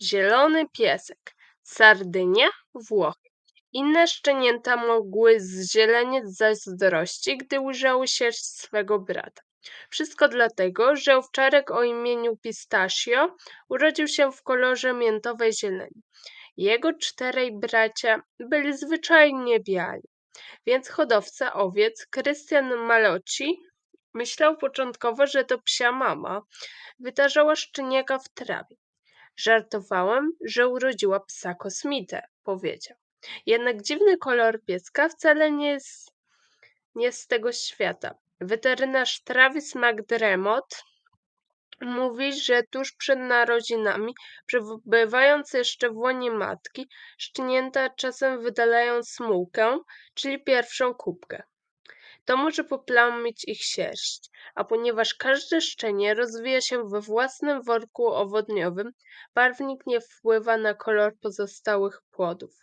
Zielony piesek. Sardynia, Włochy. Inne szczenięta mogły zzielenieć z zazdrości, gdy ujrzały sierść swego brata. Wszystko dlatego, że owczarek o imieniu Pistachio urodził się w kolorze miętowej zieleni. Jego czterej bracia byli zwyczajnie biali, więc hodowca owiec Krystian Maloci myślał początkowo, że to psia mama wytarzała szczeniaka w trawie. Żartowałem, że urodziła psa kosmitę, powiedział. Jednak dziwny kolor pieska wcale nie jest, nie z tego świata. Weterynarz Travis McDermott mówi, że tuż przed narodzinami, przebywając jeszcze w łonie matki, szczenięta czasem wydalają smułkę, czyli pierwszą kubkę. To może poplamić ich sierść, a ponieważ każde szczenie rozwija się we własnym worku owodniowym, barwnik nie wpływa na kolor pozostałych płodów.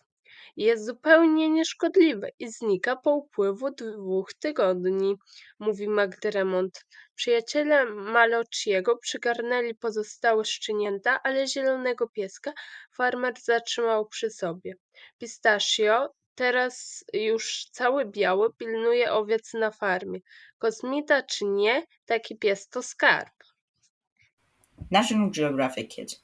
Jest zupełnie nieszkodliwy i znika po upływu dwóch tygodni, mówi McDermott. Przyjaciele Malociego przygarnęli pozostałe szczenięta, ale zielonego pieska farmer zatrzymał przy sobie. Pistachio, teraz już cały biały, pilnuje owiec na farmie. Kosmita czy nie, taki pies to skarb. National Geographic Kids.